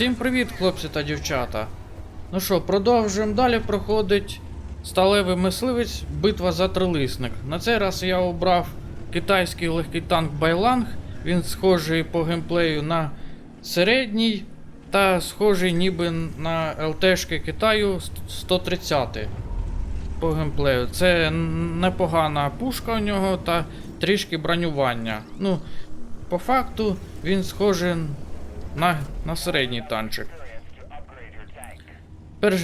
Всім привіт, хлопці та дівчата. Ну що, продовжуємо далі проходить сталевий мисливець битва за трилисник. На цей раз я обрав китайський легкий танк Байланг. Він схожий по геймплею на середній та схожий ніби на ЛТшки Китаю 130 по геймплею. Це непогана пушка у нього та трішки бронювання. Ну, по факту він схожий на, на середній танчик. Перш,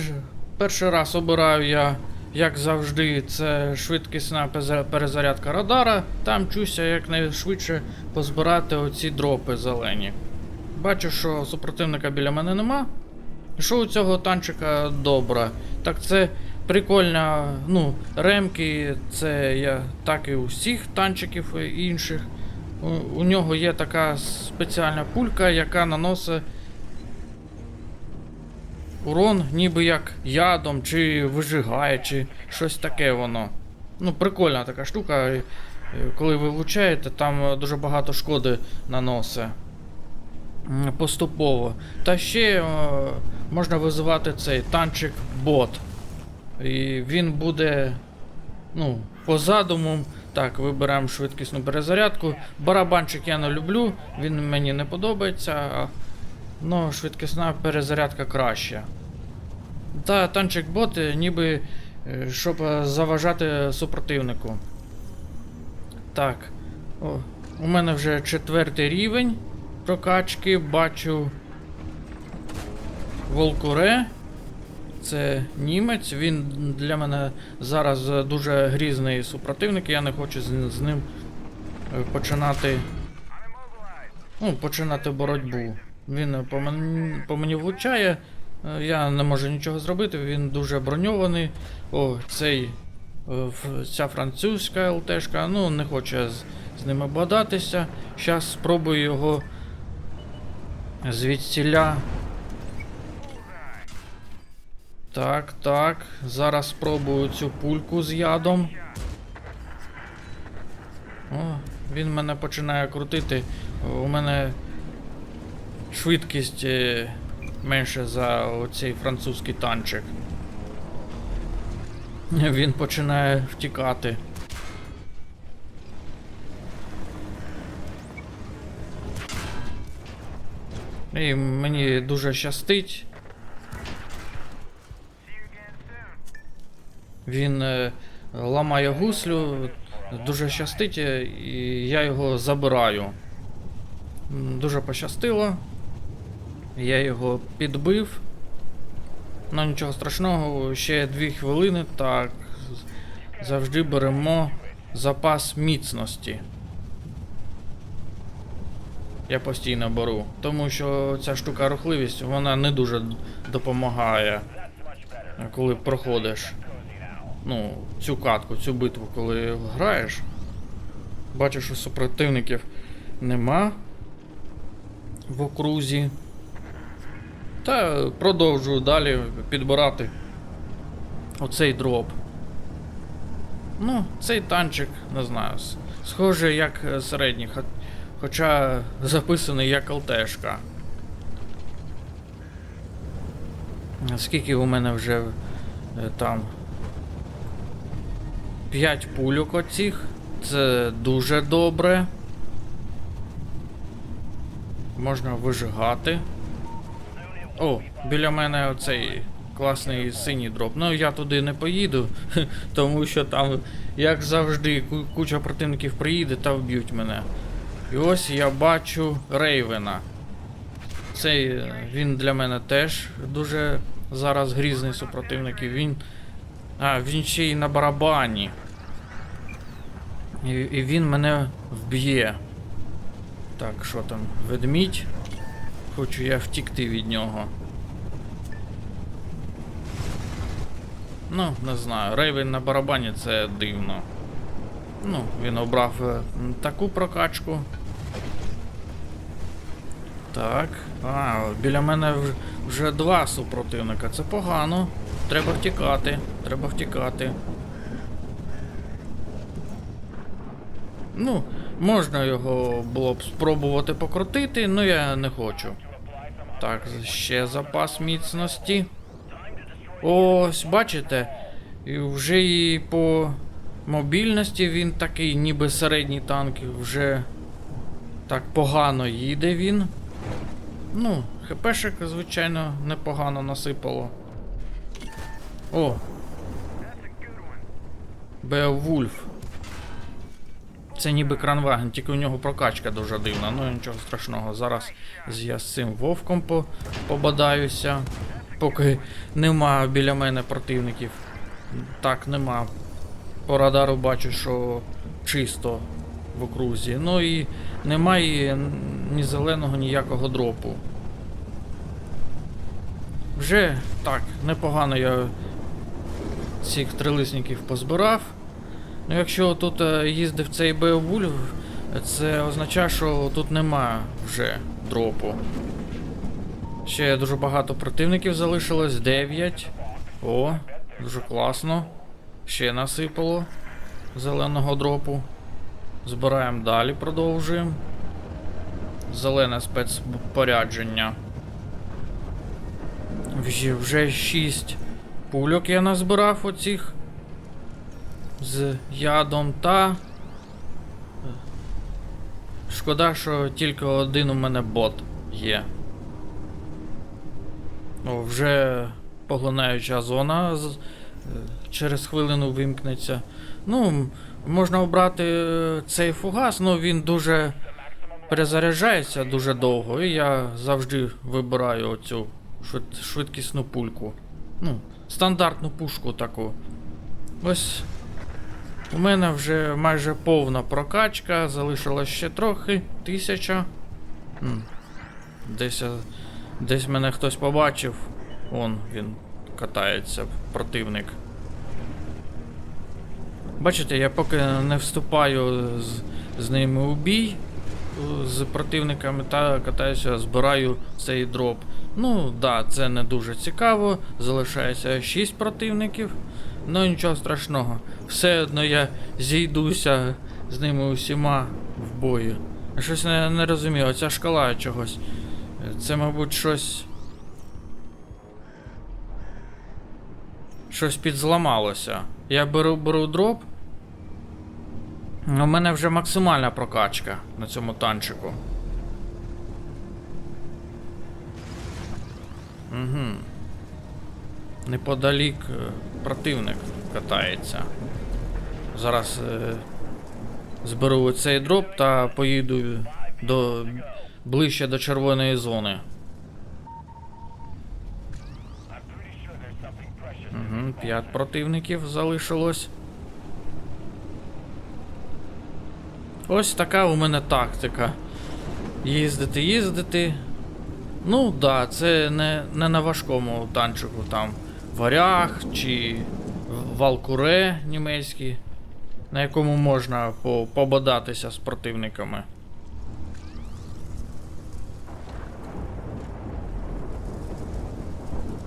перший раз обираю я, як завжди, це швидкісна перезарядка радара. Там чуся якнайшвидше позбирати оці дропи зелені. Бачу, що супротивника біля мене нема. Що у цього танчика добре? Так це прикольна, ну, ремки, це я так і у всіх танчиків і інших. У, у нього є така спеціальна пулька, яка наносить урон ніби як ядом, чи вижигає, чи щось таке воно. Ну, прикольна така штука. Коли ви влучаєте, там е, дуже багато шкоди наносить. Поступово. Та ще е, можна визивати цей танчик бот. І він буде. Ну, по задуму. Так, виберемо швидкісну перезарядку. Барабанчик я не люблю, він мені не подобається. Ну, швидкісна перезарядка краща. Та танчик бот, ніби е, щоб заважати супротивнику. Так. О, у мене вже четвертий рівень прокачки. Бачу Волкуре. Це німець. Він для мене зараз дуже грізний супротивник. Я не хочу з, з ним починати. Ну, починати боротьбу. Він по мені, по мені влучає. е, Я не можу нічого зробити, він дуже броньований. О, цей. е, Ця французька ЛТшка, ну не хочу я з, з ними бодатися. Зараз спробую його звідсіля. Так, так. Зараз спробую цю пульку з ядом. О, він мене починає крутити. У мене швидкість е, менше за оцей французький танчик. Він починає втікати. І мені дуже щастить. Він е, ламає гуслю, дуже щастить, е, і я його забираю. Дуже пощастило. Я його підбив. Ну нічого страшного, ще дві хвилини, так. Завжди беремо запас міцності. Я постійно беру. Тому що ця штука рухливість, вона не дуже допомагає, коли проходиш. Ну, цю катку, цю битву, коли граєш. Бачиш, що супротивників нема в окрузі. Та продовжую далі підбирати оцей дроп. Ну, цей танчик, не знаю, с- схожий як середній, хо- хоча записаний як ЛТшка. Скільки у мене вже е, там 5 пульок оцих. Це дуже добре. Можна вижигати. О, біля мене оцей класний синій дроп. Ну я туди не поїду, тому що там, як завжди, куча противників приїде та вб'ють мене. І ось я бачу Рейвена. Цей е, він для мене теж дуже зараз грізний супротивник. І він. А, він ще й на барабані. І, і він мене вб'є. Так, що там? Ведмідь? Хочу я втікти від нього. Ну, не знаю. Рейвен на барабані це дивно. Ну, він обрав е, таку прокачку. Так. А, біля мене вже два супротивника. Це погано. Треба втікати. Треба втікати. Ну, можна його було б спробувати покрутити, але я не хочу. Так, ще запас міцності. Ось, бачите, і вже і по мобільності він такий, ніби середній танк, вже так погано їде він. Ну, ХПшек, звичайно, непогано насипало. О! Беовульф. Це ніби кранваген, тільки у нього прокачка дуже дивна. Ну нічого страшного. Зараз я з цим вовком по побадаюся. Поки нема біля мене противників. Так, нема. По радару бачу, що чисто в окрузі. Ну і немає ні зеленого, ніякого дропу. Вже так, непогано я цих трилисників позбирав. Ну, якщо тут е, їздив цей Беовульф, це означає, що тут нема вже дропу. Ще дуже багато противників залишилось. 9. О, дуже класно. Ще насипало зеленого дропу. Збираємо далі, продовжуємо. Зелене спецпорядження. Вже, вже 6 пульок я назбирав оцих з ядом та. Шкода, що тільки один у мене бот є. О, вже поглинаюча зона е, через хвилину вимкнеться. Ну, можна обрати е, цей фугас, але він дуже перезаряджається дуже довго, і я завжди вибираю оцю швид- швидкісну пульку. Ну, стандартну пушку таку. Ось у мене вже майже повна прокачка, залишилось ще трохи. Тисяча. Десь, десь мене хтось побачив. Он він катається, противник. Бачите, я поки не вступаю з, з ними у бій е, з противниками та катаюся, збираю цей дроп. Ну, да, це не дуже цікаво. Залишається 6 противників. Ну нічого страшного. Все одно я зійдуся з ними усіма в бою. Щось не, не розумію, оця шкала чогось. Це, мабуть, щось. Щось підзламалося. Я беру беру дроп. У мене вже максимальна прокачка на цьому танчику. Угу. Неподалік е, противник катається. Зараз е, зберу цей дроп та поїду до, ближче до червоної зони. Угу, п'ять противників залишилось. Ось така у мене тактика. Їздити, їздити. Ну да, це не, не на важкому танчику там варяг чи валкуре німецький, на якому можна по, пободатися з противниками.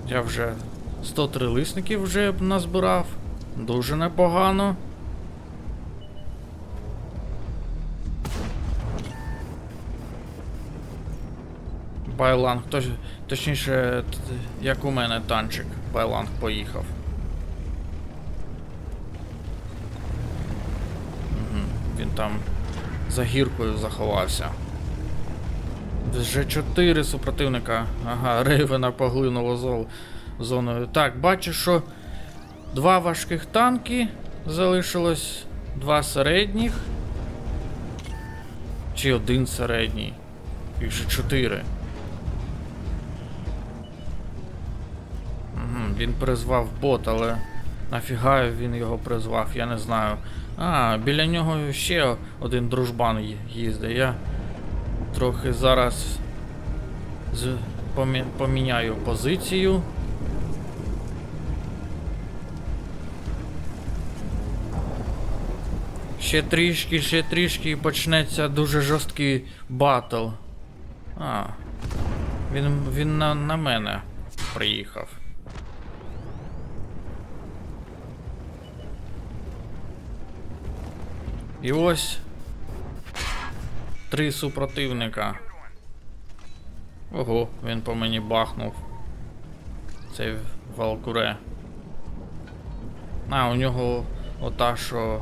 Я вже 103 лисників вже назбирав. Дуже непогано. Байланг, точ, точніше, як у мене танчик. Байланг поїхав. Угу, він там за гіркою заховався. Вже 4 супротивника. Ага, Рейвена поглинуло зол, зоною. Так, бачу, що два важких танки залишилось, два середніх. Чи один середній. Їх же 4. Він призвав бот, але нафіга він його призвав, я не знаю. А, біля нього ще один дружбан їздить. Я трохи зараз з... помі... поміняю позицію. Ще трішки, ще трішки і почнеться дуже жорсткий батл. А. Він, він на, на мене приїхав. І ось три супротивника. Ого, він по мені бахнув. Цей Валкуре. А, у нього ота що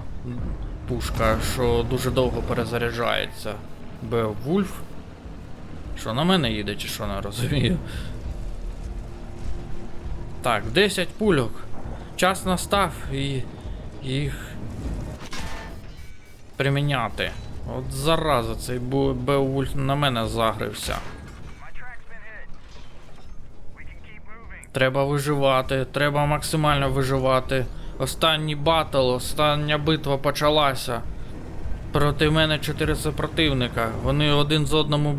пушка, що дуже довго перезаряджається. Беовульф. Що на мене їде, чи що не розумію. Так, 10 пульок. Час настав і їх приміняти. От зараза, цей Беовульф на мене загрився. Треба виживати, треба максимально виживати. Останній батл, остання битва почалася. Проти мене чотири супротивника. Вони один з одному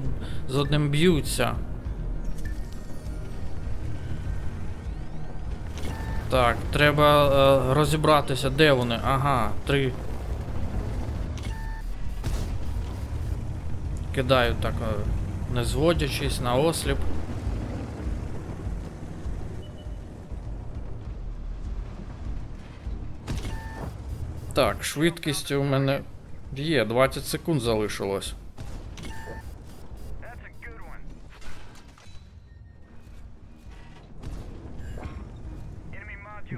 з одним б'ються. Так, треба е, розібратися, де вони. Ага, три. Кидаю так, е, не зводячись на осліп. Так, швидкість у мене є, 20 секунд залишилось.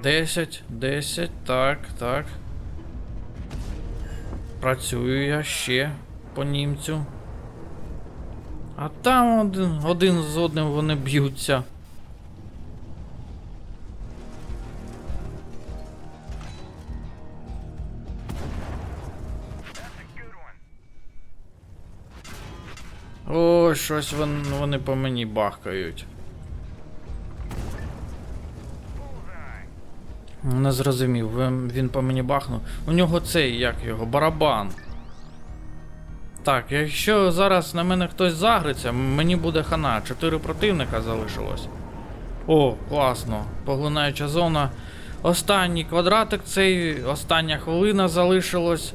10, 10, так, так. Працюю я ще по німцю. А там один, один з одним вони б'ються. О, щось вони, вони по мені бахкають. Не зрозумів, він по мені бахнув. У нього цей, як його, барабан. Так, якщо зараз на мене хтось загриться, мені буде хана. Чотири противника залишилось. О, класно. Поглинаюча зона. Останній квадратик цей, остання хвилина залишилось.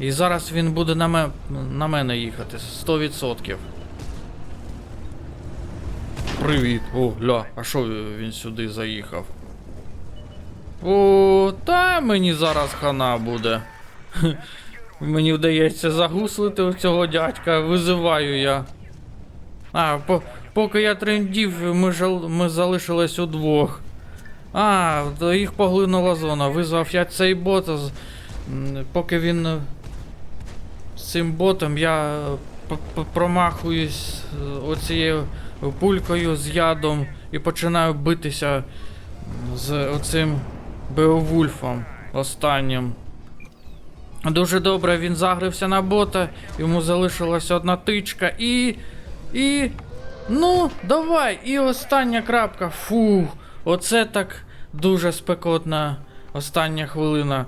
І зараз він буде на, ме... на мене їхати. 100%. Привіт. О, ля, а що він сюди заїхав? О, та мені зараз хана буде. Мені вдається загуслити цього дядька, визиваю я. А, по, поки я трендів, ми, жал, ми залишились удвох. А, то їх поглинула зона. Визвав я цей бот. з- Поки він е, з цим ботом я промахуюсь е, оцією пулькою з ядом і починаю битися з оцим Беовульфом останнім. Дуже добре він загрився на бота, йому залишилась одна тичка і. І. Ну, давай! І остання крапка. Фух, оце так дуже спекотна остання хвилина.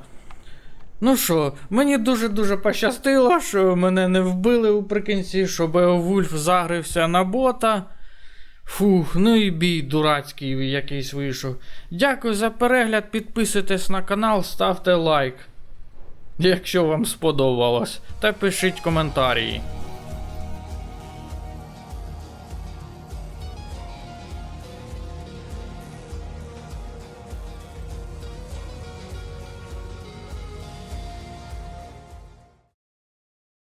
Ну що, мені дуже-дуже пощастило, що мене не вбили уприкінці, що Беовульф загрився на бота. Фух, ну і бій дурацький якийсь вийшов. Дякую за перегляд, підписуйтесь на канал, ставте лайк. Якщо вам сподобалось, та пишіть коментарі.